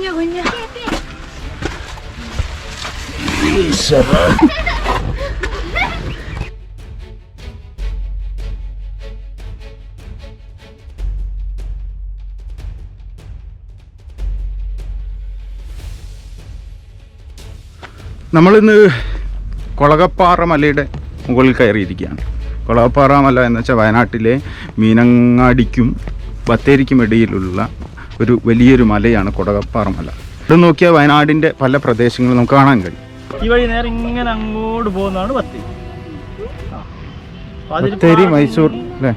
കുഞ്ഞു നമ്മളിന്ന് കൊളകപ്പാറ മലയുടെ മുകളിൽ കയറിയിരിക്കുകയാണ്. കൊളകപ്പാറ മല എന്ന് വെച്ചാൽ വയനാട്ടിലെ മീനങ്ങാടിക്കും ബത്തേരിക്കും ഇടയിലുള്ള ഒരു വലിയൊരു മലയാണ് കൊടകപ്പാറ മല ഇത് നോക്കിയാൽ വയനാടിന്റെ പല പ്രദേശങ്ങളും നമുക്ക് കാണാൻ കഴിയും. ഈ വഴി നേരെ ഇങ്ങനെ അങ്ങോട്ട് പോകുന്നതാണ് ബത്തേരി ബത്തേരി മൈസൂർ അല്ലേ?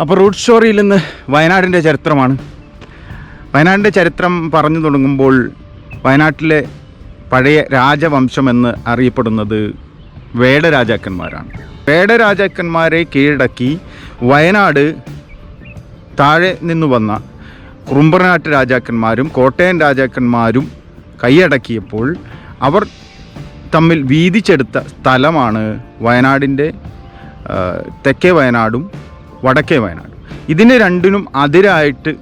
അപ്പോൾ റൂട്ട് സ്റ്റോറിയിൽ നിന്ന് വയനാടിന്റെ ചരിത്രമാണ്. വയനാടിന്റെ ചരിത്രം പറഞ്ഞു തുടങ്ങുമ്പോൾ വയനാട്ടിലെ പഴയ രാജവംശം എന്ന് അറിയപ്പെടുന്നത് വേട രാജാക്കന്മാരാണ് വേട രാജാക്കന്മാരെ കീഴടക്കി വയനാട് താഴെ നിന്ന് വന്ന കുറുമ്പനാട്ട് രാജാക്കന്മാരും കോട്ടയം രാജാക്കന്മാരും കൈയടക്കിയപ്പോൾ അവർ തമ്മിൽ വീതിച്ചെടുത്ത സ്ഥലമാണ് വയനാടിന്റെ തെക്കേ വയനാടും വടക്കേ വയനാടും. ഇതിന് രണ്ടിനും അതിരായിട്ട്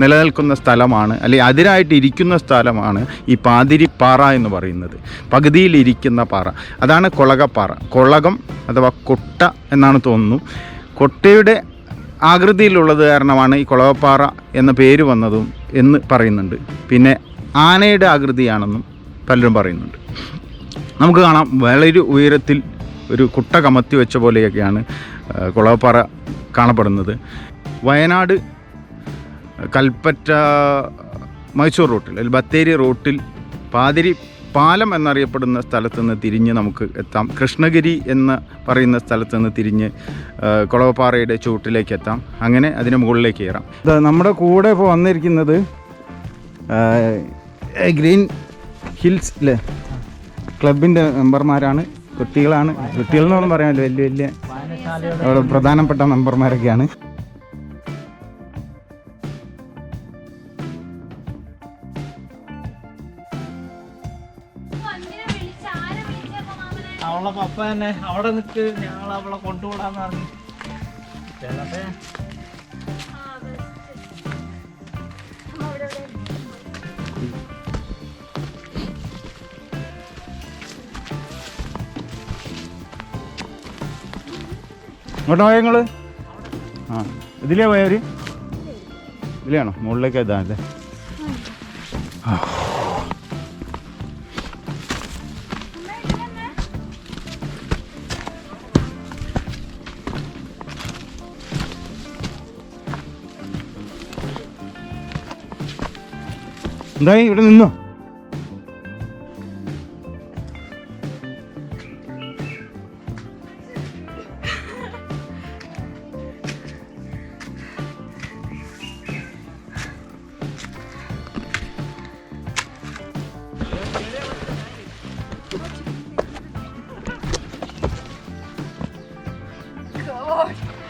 നിലനിൽക്കുന്ന സ്ഥലമാണ് അല്ലെങ്കിൽ അതിരായിട്ട് ഇരിക്കുന്ന സ്ഥലമാണ് ഈ പാതിരിപ്പാറ എന്ന് പറയുന്നത്. പകുതിയിലിരിക്കുന്ന പാറ. അതാണ് കൊളകപ്പാറ. കൊളകം അഥവാ കൊട്ട എന്നാണ് തോന്നുന്നു. കൊട്ടയുടെ ആകൃതിയിലുള്ളത് കാരണമാണ് ഈ കൊളകപ്പാറ എന്ന പേര് വന്നതും എന്ന് പറയുന്നുണ്ട്. പിന്നെ ആനയുടെ ആകൃതിയാണെന്നും പലരും പറയുന്നുണ്ട്. നമുക്ക് കാണാം വളരെ ഉയരത്തിൽ ഒരു കുട്ട കമത്തി വെച്ച പോലെയൊക്കെയാണ് കുളവപ്പാറ കാണപ്പെടുന്നത്. വയനാട് കൽപ്പറ്റ മൈസൂർ റൂട്ടിൽ അല്ലെങ്കിൽ ബത്തേരി റൂട്ടിൽ പാതിരി പാലം എന്നറിയപ്പെടുന്ന സ്ഥലത്ത് നിന്ന് തിരിഞ്ഞ് നമുക്ക് എത്താം. കൃഷ്ണഗിരി എന്ന് പറയുന്ന സ്ഥലത്ത് നിന്ന് തിരിഞ്ഞ് കുളവപ്പാറയുടെ ചൂട്ടിലേക്ക് എത്താം. അങ്ങനെ അതിന് മുകളിലേക്ക് കയറാം. നമ്മുടെ കൂടെ ഇപ്പോൾ വന്നിരിക്കുന്നത് ഗ്രീൻ ഹിൽസ് അല്ലേ ക്ലബിന്റെ മെമ്പർമാരാണ് കുട്ടികളാണ്. കുട്ടികളെന്നൊന്നും പറയാമല്ലോ വലിയ വലിയ പ്രധാനപ്പെട്ട മെമ്പർമാരൊക്കെയാണ്. അവളെ പപ്പ തന്നെ. അവിടെ നിൽക്ക് ഞങ്ങൾ അവളെ കൊണ്ടുവിടാന്ന് പറഞ്ഞു. ചേട്ടേ ആ ഇങ്ങോട്ട് പോയ നിങ്ങൾ ആ ഇതിലേ പോയവർ ഇതിലെയാണോ? മുകളിലേക്ക് എത്താൻ അല്ലേ? എന്തായി ഇവിടെ നിന്നോ?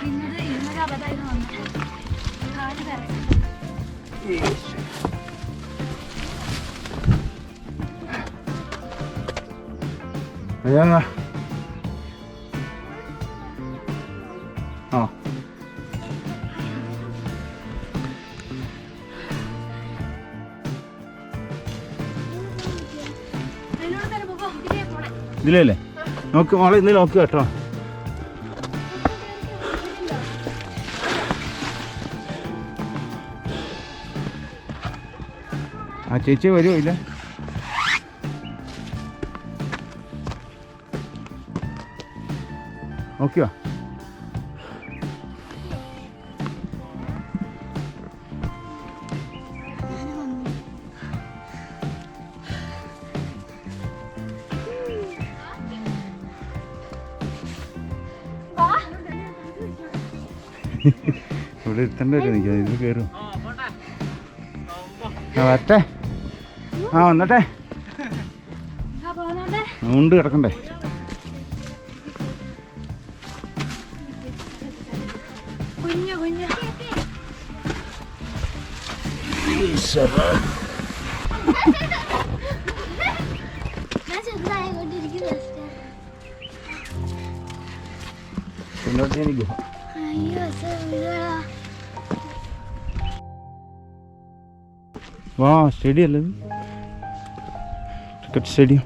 ഇന്നത് അബദ്ധമായിരുന്നു വന്നത് അയ്യാ. ആ. ഇതിലല്ലേ? നോക്ക് മോളെ ഇന്ന് നോക്ക് കേട്ടോ. ആ ചേച്ചി വരുമോ ഇല്ല? വാ ഇവിടെ ഇരുത്തണ്ട വരും എനിക്ക്. ഇത് കയറും ആ വരട്ടെ. ആ വന്നട്ടെ. ഉണ്ട് കിടക്കണ്ടേ? ഞാൻ ചെറുതായിക്കൊണ്ടിരിക്കുന്നു പിന്നോട്ട് എനിക്ക് അയ്യോ വാ സ്റ്റേഡിയം അല്ലേ ക്രിക്കറ്റ് സ്റ്റേഡിയം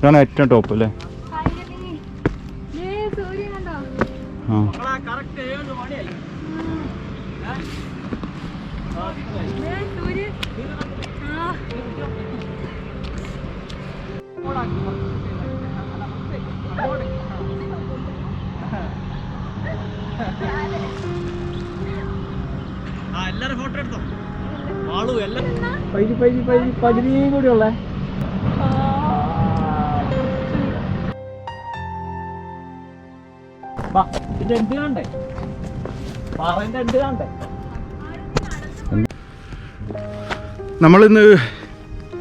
ഇതാണ് ഏറ്റവും ടോപ്പ് അല്ലേ? ആ. എല്ലാരും ഫോട്ടോ എടുത്തോ? ആളു എല്ലാം പൈതി പൈതി പൈതി പകുതിയും കൂടി ഉള്ളേ. നമ്മളിന്ന്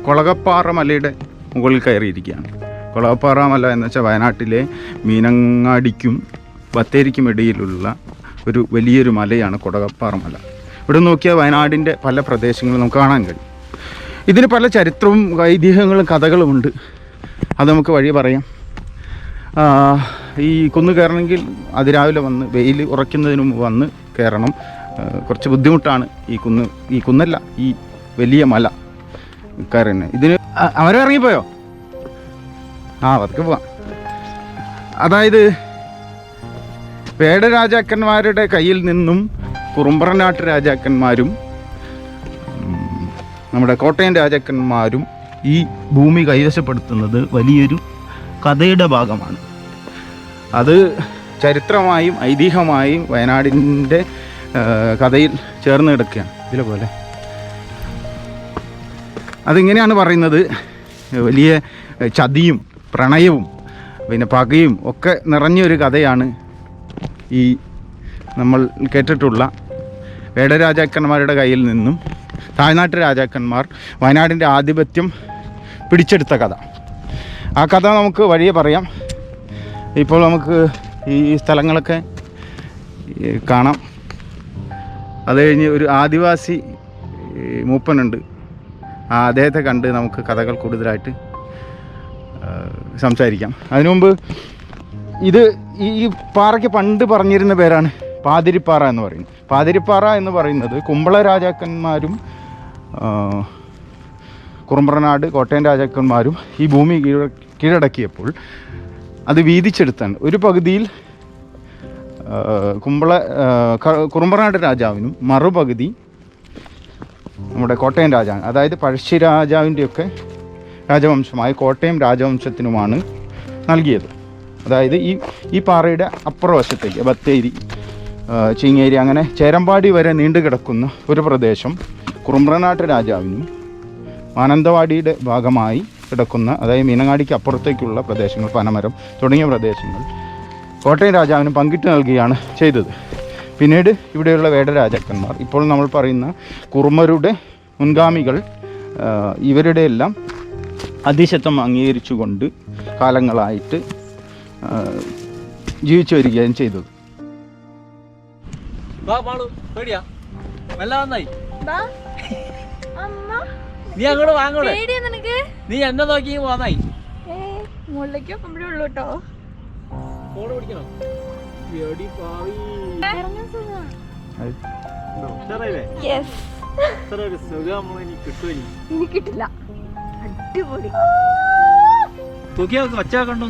കൊളകപ്പാറ മലയുടെ മുകളിൽ കയറിയിരിക്കുകയാണ്. കൊളകപ്പാറ മല എന്ന് വെച്ചാൽ വയനാട്ടിലെ മീനങ്ങാടിക്കും ബത്തേരിക്കും ഇടയിലുള്ള ഒരു വലിയൊരു മലയാണ് കൊടകപ്പാറ മല. ഇവിടെ നോക്കിയാൽ വയനാടിന്റെ പല പ്രദേശങ്ങളും നമുക്ക് കാണാൻ കഴിയും. ഇതിന് പല ചരിത്രവും ഐതിഹ്യങ്ങളും കഥകളുമുണ്ട്. അത് നമുക്ക് വഴി പറയാം. ഈ കുന്ന് കയറണമെങ്കിൽ അതിരാവിലെ വന്ന് വെയിൽ ഉറയ്ക്കുന്നതിന് മുമ്പ് വന്ന് കയറണം. കുറച്ച് ബുദ്ധിമുട്ടാണ് ഈ കുന്ന് ഈ കുന്നല്ല ഈ വലിയ മല കയറുന്നത് ഇതിന് അവരും ഇറങ്ങിപ്പോയോ? ആ അതൊക്കെ പോവാം. അതായത് പേട രാജാക്കന്മാരുടെ കയ്യിൽ നിന്നും കുറുമ്പറനാട്ട് രാജാക്കന്മാരും നമ്മുടെ കോട്ടയം രാജാക്കന്മാരും ഈ ഭൂമി കൈവശപ്പെടുത്തുന്നത് വലിയൊരു കഥയുടെ ഭാഗമാണ്. അത് ചരിത്രമായും ഐതിഹ്യമായും വയനാടിന്റെ കഥയിൽ ചേർന്ന് കിടക്കുകയാണ്. ഇതിലെ പോലെ. അതിങ്ങനെയാണ് പറയുന്നത്. വലിയ ചതിയും പ്രണയവും പിന്നെ പകയും ഒക്കെ നിറഞ്ഞൊരു കഥയാണ് ഈ നമ്മൾ കേട്ടിട്ടുള്ള വേടരാജാക്കന്മാരുടെ കയ്യിൽ നിന്നും താഴ്നാട്ട് രാജാക്കന്മാർ വയനാടിന്റെ ആധിപത്യം പിടിച്ചെടുത്ത കഥ. ആ കഥ നമുക്ക് വഴിയെ പറയാം. ഇപ്പോൾ നമുക്ക് ഈ സ്ഥലങ്ങളൊക്കെ കാണാം. അത് കഴിഞ്ഞ് ഒരു ആദിവാസി മൂപ്പനുണ്ട്. ആ അദ്ദേഹത്തെ കണ്ട് നമുക്ക് കഥകൾ കൂടുതലായിട്ട് സംസാരിക്കാം. അതിനു മുമ്പ് ഇത് ഈ പാറയ്ക്ക് പണ്ട് പറഞ്ഞിരുന്ന പേരാണ് പാതിരിപ്പാറ എന്ന് പറയുന്നത്. പാതിരിപ്പാറ എന്ന് പറയുന്നത് കുമ്പള രാജാക്കന്മാരും കുറുമ്പ്രനാട് കോട്ടയം രാജാക്കന്മാരും ഈ ഭൂമി കീഴ കീഴടക്കിയപ്പോൾ അത് വീതിച്ചെടുത്താണ്. ഒരു പകുതിയിൽ കുമ്പള കുറുമ്പനാട് രാജാവിനും മറുപകുതി നമ്മുടെ കോട്ടയം രാജാവ് അതായത് പഴശ്ശി രാജാവിന്റെയൊക്കെ രാജവംശമായ കോട്ടയം രാജവംശത്തിനുമാണ് നൽകിയത്. അതായത് ഈ ഈ പാറയുടെ അപ്പുറവശത്തേക്ക് ബത്തേരി ചീങ്ങേരി അങ്ങനെ ചേരമ്പാടി വരെ നീണ്ടു കിടക്കുന്ന ഒരു പ്രദേശം കുറുമ്പ്രനാട്ട് രാജാവിനും മാനന്തവാടിയുടെ ഭാഗമായി കിടക്കുന്ന അതായത് മീനങ്ങാടിക്ക് അപ്പുറത്തേക്കുള്ള പ്രദേശങ്ങൾ പനമരം തുടങ്ങിയ പ്രദേശങ്ങൾ കോട്ടയം രാജാവിന് പങ്കിട്ട് നൽകുകയാണ് ചെയ്തത്. പിന്നീട് ഇവിടെയുള്ള വേടരാജാക്കന്മാർ ഇപ്പോൾ നമ്മൾ പറയുന്ന കുറുമരുടെ മുൻഗാമികൾ ഇവരുടെ എല്ലാം അതിശത്വം അംഗീകരിച്ചുകൊണ്ട് കാലങ്ങളായിട്ട് ജീവിച്ചു വരികയും ചെയ്തത്. വാ പാളു പേടിയാ. വല്ലാതായി അമ്മ. നീ അങ്ങോട്ട് വാങ്ങോടെ നീ എന്നെ നോക്കി പോന്നായി. മുകളിലേക്ക് വെക്കുമ്പോഴേ ഉള്ളൂ കേട്ടോ. ഫോൺ പിടിക്കണോ? എടി പാവി. നമ്മൾ അടിപൊളി. കണ്ടോ.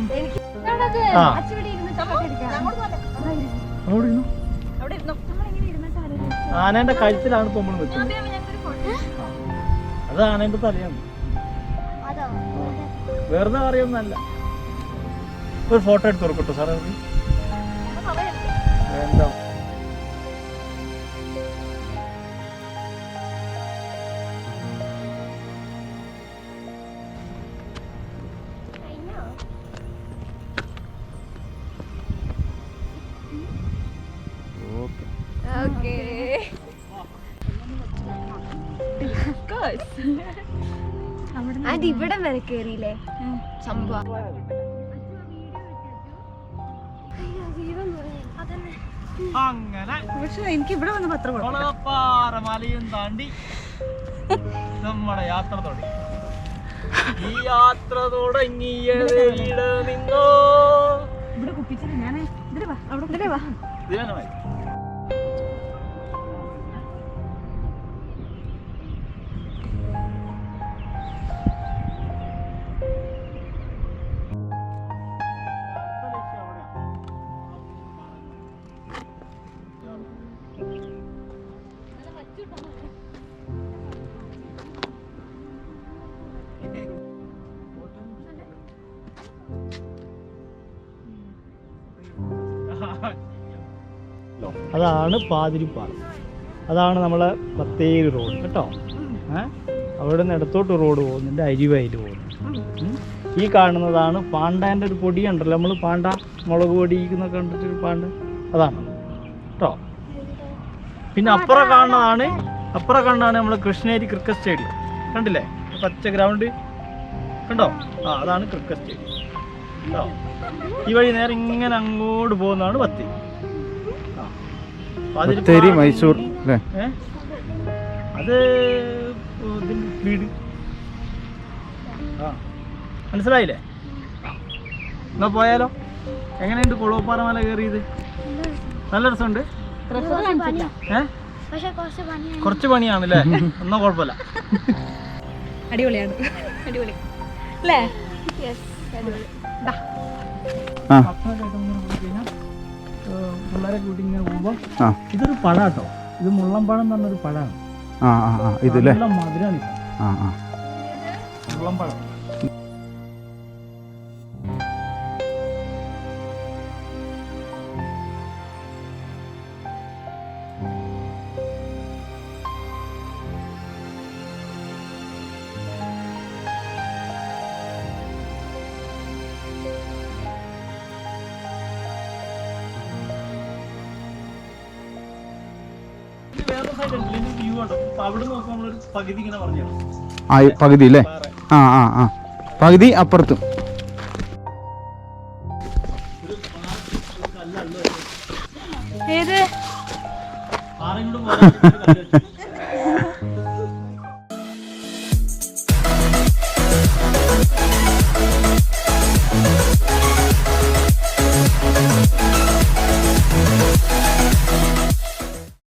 ആനേന്റെ കഴുത്തിലാണ് ഇപ്പൊ നമ്മൾ നിൽക്കുന്നത് എന്റെ തലയാണ് വെറുതെ പറയുന്നല്ല ഒരു ഫോട്ടോ എടുത്ത് കൊടുക്കട്ടോ സാറേ അത് ഇവിടെ വരെ കേറിയില്ലേ? സംഭവം. അങ്ങനെ. പക്ഷെ എനിക്ക് ഇവിടെ വന്ന പത്രം പാറമലയും മലയും താണ്ടി നമ്മുടെ യാത്ര തുടങ്ങി. ഈ യാത്ര തുടങ്ങിയത് ഇവിടെ നിന്നോ? ഇവിടെ കുപ്പിച്ചിട്ട് ഞാൻ ഇതിലെ വാ അവിടെ ഇതിലെ വാ. ധ്യാനമായി അതാണ് പാതിരിപ്പാറ. അതാണ് നമ്മളെ ബത്തേരി റോഡ് കേട്ടോ? അവിടെ നിന്ന് ഇടത്തോട്ട് റോഡ് പോകുന്നുണ്ട് അരിവയൽ പോകുന്നു. ഈ കാണുന്നതാണ് പാണ്ടാന്റെ ഒരു പൊടി ഉണ്ടല്ലോ നമ്മൾ പാണ്ട മുളക് പൊടി എന്നൊക്കെ കണ്ടിട്ട് പാണ്ട. അതാണ്. കേട്ടോ? പിന്നെ അപ്പുറം കാണുന്നതാണ് അപ്പുറം കാണുന്നതാണ് നമ്മൾ കൃഷ്ണേരി ക്രിക്കറ്റ് സ്റ്റേഡിയം. കണ്ടില്ലേ? പച്ച ഗ്രൗണ്ട്. കണ്ടോ? ആ അതാണ് ക്രിക്കറ്റ് സ്റ്റേഡിയം. ഈ വഴി നേരെ ഇങ്ങനെ അങ്ങോട്ട് പോകുന്നതാണ് ബത്തേരി ബത്തേരി മൈസൂർ? അത് വീട്. ആ. മനസ്സിലായില്ലേ? എന്നാ പോയാലോ? എങ്ങനെയുണ്ട് കുളവപ്പാറ മല കയറിയത്? നല്ല രസമുണ്ട്? കുറച്ച് പണിയാണ്. കുറച്ച് പണിയാണല്ലേ? എന്നാ കുഴപ്പമില്ല. അടിപൊളിയാണ്. അടിപൊളി. അല്ലേ? യെസ് അടിപൊളി. പിള്ളേരെ കൂട്ടി ഇങ്ങനെ പോകുമ്പോ ഇതൊരു പഴാട്ടോ ഇത് മുള്ളംപഴം എന്ന് പറഞ്ഞൊരു പഴമാണ് ആ ആ ആ. ഇതില്ലേ ആ മുള്ളംപഴം ആ ഈ പകുതി അല്ലേ? ആ ആ ആ. പകുതി അപ്പുറത്തും. ഏത്?